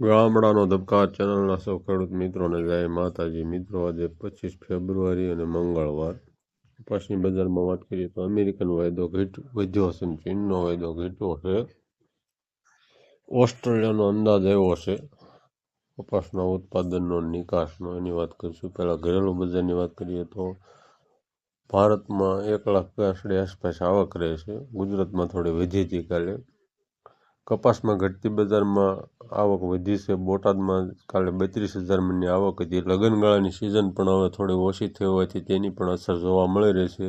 ગામડાનો ધબકાર ચેનલના સૌ ખેડૂત મિત્રોને જય માતાજી. મિત્રો, આજે પચીસ ફેબ્રુઆરી અને મંગળવાર. કપાસની બજારમાં વાત કરીએ તો અમેરિકન વાયદો ઘટ, વધ્યો હશે ચીનનો વાયદો ઘટ્યો છે. ઓસ્ટ્રેલિયાનો અંદાજ આવ્યો છે, કપાસના ઉત્પાદનનો નિકાસનો. એની વાત કરીશું. પહેલાં ઘરેલું બજારની વાત કરીએ તો ભારતમાં એક લાખ પાસડી આસપાસ આવક રહે છે. ગુજરાતમાં થોડી વધી હતી કાલે. કપાસમાં ઘટતી બજારમાં આવક વધી છે. બોટાદમાં કાલે બત્રીસ હજાર મણની આવક હતી. લગ્નગાળાની સિઝન પણ હવે થોડી ઓછી થઈ હોવાથી તેની પણ અસર જોવા મળી રહી છે.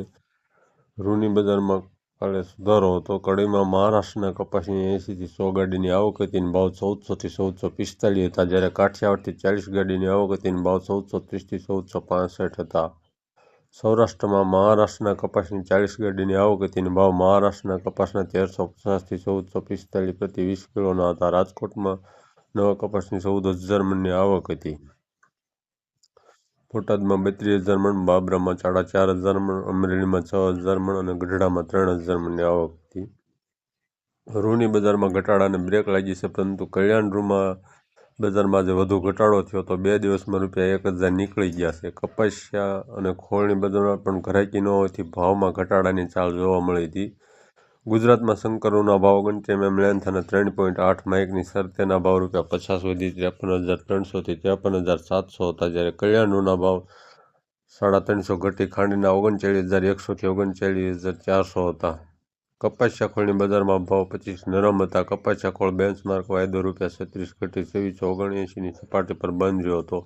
રૂની બજારમાં કાલે સુધારો હતો. કડીમાં મહારાષ્ટ્રના કપાસની એંશીથી સો ગાડીની આવક હતી અને ભાવ ચૌદસોથી ચૌદસો પિસ્તાલીસ હતા. જ્યારે કાઠિયાવાડથી ચાલીસ ગાડીની આવક હતી ભાવ ચૌદસો ત્રીસથી ચૌદસો પાસઠ હતા. સૌરાષ્ટ્રમાં મહારાષ્ટ્રના કપાસની ચાલીસ ગાડીની આવક હતી અને ભાવ મહારાષ્ટ્રના કપાસના તેરસો પચાસથી ચૌદસો પિસ્તાલીસ પ્રતિ વીસ કિલોના હતા. રાજકોટમાં નવા કપાસની ચૌદ હજાર મણની આવક હતી. બોટાદમાં બત્રીસ હજાર મણ, બાબરામાં સાડા ચાર હજાર મણ, અમરેલીમાં છ હજાર મણ અને ગઢડામાં ત્રણ હજાર મણની આવક હતી. રૂની બજારમાં ઘટાડાને બ્રેક લાગી છે, પરંતુ કલ્યાણ રૂમાં બજારમાં આજે વધુ ઘટાડો થયો તો બે દિવસમાં રૂપિયા એક હજાર નીકળી ગયા છે. કપાસિયા અને ખોળની બજારમાં પણ ઘરાકી ન હોવાથી ભાવમાં ઘટાડાની ચાલ જોવા મળી હતી. ગુજરાતમાં શંકરોના ભાવ ઓગણત્રીસ એમ લેન્થ અને ત્રણ પોઈન્ટ આઠ માઇકની શરતેના ભાવ રૂપિયા પચાસ વધી ત્રેપન હજાર ત્રણસોથી ત્રેપન હજાર સાતસો હતા જ્યારે કલ્યાણોના ભાવ સાડા ત્રણસો ઘટી ખાંડીના ઓગણચાળીસ હજાર એકસોથી ઓગણચાળીસ હજાર ચારસો હતા. કપાસિયા ખોળની બજારમાં ભાવ પચીસ, નરમ હતા. કપાસ ખોળ બેન્ચમાર્ક વાયદો રૂપિયા છત્રીસ ઘટી છવ્વીસો ઓગણએંશીની સપાટી પર બંધ રહ્યો હતો.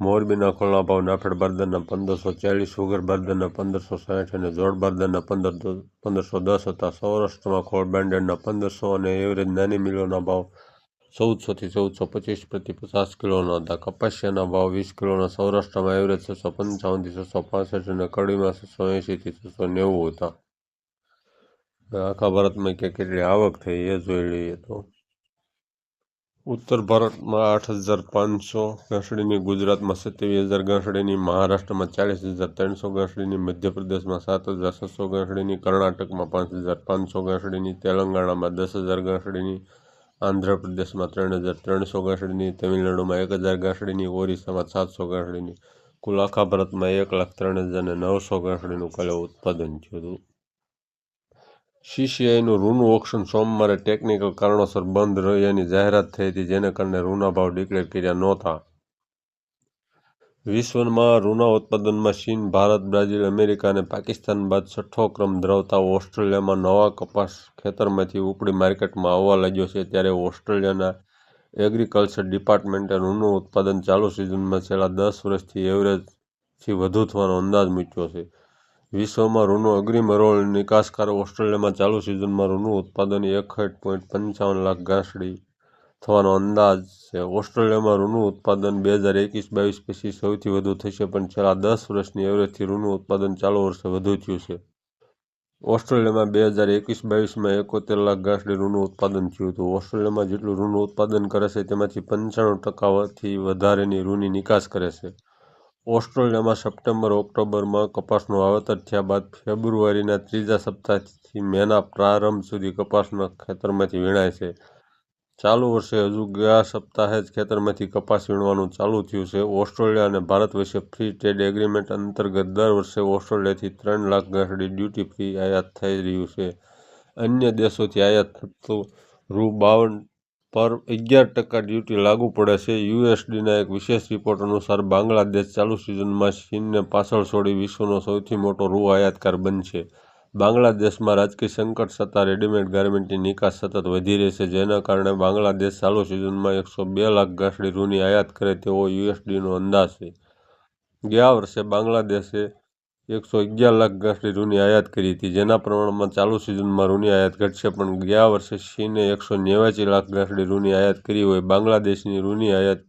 મોરબીના ખોળના ભાવ નાફેડ બારદરના પંદરસો ચાલીસ સુગર બારદરના પંદરસો સાઠ અને જોડ બારદરના પંદર પંદરસો દસ હતા. સૌરાષ્ટ્રમાં ખોળ બ્રાન્ડેડના પંદરસો અને એવરેજ નાની મિલોના ભાવ ચૌદસોથી ચૌદસો પચીસ પ્રતિ પચાસ કિલોના હતા. કપાસિયાના ભાવ વીસ કિલોના, સૌરાષ્ટ્રમાં એવરેજ છસો પંચાવનથી છસો પાસઠ અને કડીમાં છસો એંશીથી છસો નેવું હતા. આખા ભારતમાં કે કેટલી આવક થઈ એ જોઈ લઈએ તો. ઉત્તર ભારતમાં આઠ હજાર પાંચસો ઘાસડીની ગુજરાતમાં સત્યાવીસ હજાર ઘાસડીની મહારાષ્ટ્રમાં ચાલીસ હજાર, ત્રણસો ઘાસડીની મધ્યપ્રદેશમાં સાત હજાર, છસો ઘાસડીની કર્ણાટકમાં પાંચ હજાર, પાંચસો ઘાસડીની તેલંગાણામાં દસ હજાર ઘાસડીની આંધ્રપ્રદેશમાં ત્રણ હજાર, ત્રણસો ઘાસડીની તમિલનાડુમાં એક હજાર ઘાસડીની ઓરિસ્સામાં સાતસો ઘાસડીની કુલ આખા ભારતમાં એક લાખ ત્રણ હજાર ને નવસો ઘાસડીનું કલે ઉત્પાદન થયું હતું. સીસીઆઈનું રૂનું ઓક્શન સોમવારે ટેકનિકલ કારણોસર બંધ રહ્યાની જાહેરાત થઈ હતી, જેને કારણે રૂના ભાવ ડિક્લેર કર્યા નહોતા. વિશ્વમાં રૂના ઉત્પાદનમાં ચીન, ભારત, બ્રાઝિલ, અમેરિકા અને પાકિસ્તાન બાદ છઠ્ઠો ક્રમ ધરાવતા ઓસ્ટ્રેલિયામાં નવા કપાસ ખેતરમાંથી ઉપડી માર્કેટમાં આવવા લાગ્યો છે, ત્યારે ઓસ્ટ્રેલિયાના એગ્રીકલ્ચર ડિપાર્ટમેન્ટે રૂનું ઉત્પાદન ચાલુ સિઝનમાં છેલ્લા દસ વર્ષથી એવરેજથી વધુ થવાનો અંદાજ મૂક્યો છે. વિશ્વમાં રૂનો અગ્રીમ હરોળ નિકાસકારો ઓસ્ટ્રેલિયામાં ચાલુ સિઝનમાં રૂનું ઉત્પાદન એકસઠ પોઈન્ટ પંચાવન લાખ ઘાસડી થવાનો અંદાજ છે. ઓસ્ટ્રેલિયામાં રૂનું ઉત્પાદન બે હજાર એકવીસ બાવીસ પછી સૌથી વધુ થશે, પણ છેલ્લા દસ વર્ષની એવરેજથી રૂનું ઉત્પાદન ચાલુ વર્ષે વધુ થયું છે. ઓસ્ટ્રેલિયામાં બે હજાર એકવીસ બાવીસમાં એકોતેર લાખ ઘાસડી રૂનું ઉત્પાદન થયું હતું. ઓસ્ટ્રેલિયામાં જેટલું રૂનું ઉત્પાદન કરે છે, તેમાંથી પંચાણું ટકાથી વધારેની રૂની નિકાસ કરે છે. ઓસ્ટ્રેલિયામાં સપ્ટેમ્બર, ઓક્ટોબરમાં કપાસનું વાવેતર થયા બાદ ફેબ્રુઆરીના ત્રીજા સપ્તાહથી મેના પ્રારંભ સુધી કપાસના ખેતરમાંથી વીણાય છે. ચાલુ વર્ષે હજુ ગયા સપ્તાહે જ ખેતરમાંથી કપાસ વીણવાનું ચાલુ થયું છે. ઓસ્ટ્રેલિયા અને ભારત વચ્ચે ફ્રી ટ્રેડ એગ્રીમેન્ટ અંતર્ગત દર વર્ષે ઓસ્ટ્રેલિયાથી ત્રણ લાખ ગાંસડી ડ્યુટી ફ્રી આયાત થઈ રહ્યું છે. અન્ય દેશોથી આયાત થતું રૂ બાવન પર અગિયાર ટકા ડ્યુટી લાગુ પડે છે. યુએસડીના એક વિશેષ રિપોર્ટ અનુસાર બાંગ્લાદેશ ચાલુ સિઝનમાં ચીનને પાછળ છોડી વિશ્વનો સૌથી મોટો રૂ આયાતકાર બનશે. બાંગ્લાદેશમાં રાજકીય સંકટ છતાં રેડીમેડ ગાર્મેન્ટની નિકાસ સતત વધી રહી છે. જેના કારણે બાંગ્લાદેશ ચાલુ સિઝનમાં એકસો બે લાખ ગાંસડી રૂની આયાત કરે તેવો યુએસડીનો અંદાજ છે. ગયા વર્ષે બાંગ્લાદેશે એકસો અગિયાર લાખ ગાંઠની રૂની આયાત કરી હતી. જેના પ્રમાણમાં ચાલુ સિઝનમાં રૂની આયાત ઘટશે, પણ ગયા વર્ષે ચીને એકસો નેવ્યાસી લાખ ગાંઠની રૂની આયાત કરી હોય. બાંગ્લાદેશની રૂની આયાત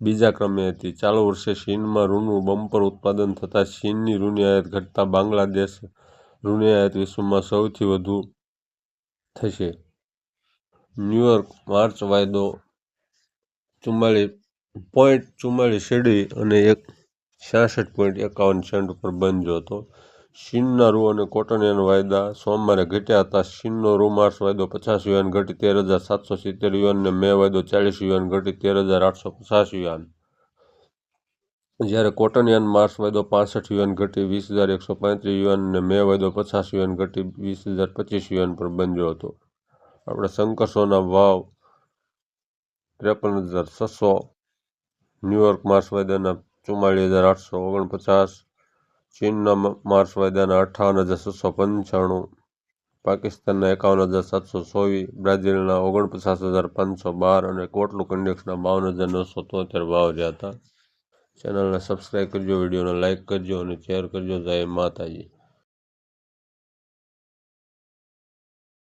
બીજા ક્રમે હતી. ચાલુ વર્ષે ચીનમાં રૂનું બમ્પર ઉત્પાદન થતાં ચીનની રૂની આયાત ઘટતા બાંગ્લાદેશ રૂની આયાત વિશ્વમાં સૌથી વધુ થશે. ન્યૂયોર્ક માર્ચ વાયદો ચુમ્માલીસ પોઈન્ટ ચુમ્માલીસ સીડી અને એક છાસઠ પોઈન્ટ એકાવન સેન્ટ ઉપર બંધ હતો. શિનના રૂ અને કોટનિયન વાયદા સોમવારે ઘટ્યા હતા. શિનનો રૂ માર્ચ વાયદો પચાસ યુએન ઘટી તેર હજાર સાતસો સિત્તેર યુએન અને મે વાયદો ચાલીસ યુએન ઘટી તેર હજાર આઠસો પચાસ યુએન જ્યારે કોટનિયન માર્ચ વાયદો પાસઠ યુએન ઘટી વીસ હજાર એકસો પાંત્રીસ યુએન અને મે વાયદો પચાસ યુએન ઘટી વીસ હજાર પચીસ યુએન પર બંધ્યો હતો. આપણે શંકરસોના ભાવ ત્રેપન હજાર છસો, ન્યુયોર્ક માર્ચ વાયદાના ચુમ્માળીસ હજાર આઠસો ઓગણપચાસ, ચીનના માર્ચ વાયદાના અઠ્ઠાવન હજાર છસો પંચાણું, પાકિસ્તાનના એકાવન હજાર સાતસો ચોવીસ બ્રાઝિલના ઓગણપચાસ હજાર પાંચસો બાર અને કોટલુક ઇન્ડેક્સના બાવન હજાર નવસો તોતેર ભાવ રહ્યા હતા. ચેનલને સબસ્ક્રાઈબ કરજો, વિડીયોને લાઇક કરજો અને શેર કરજો. જય માતાજી.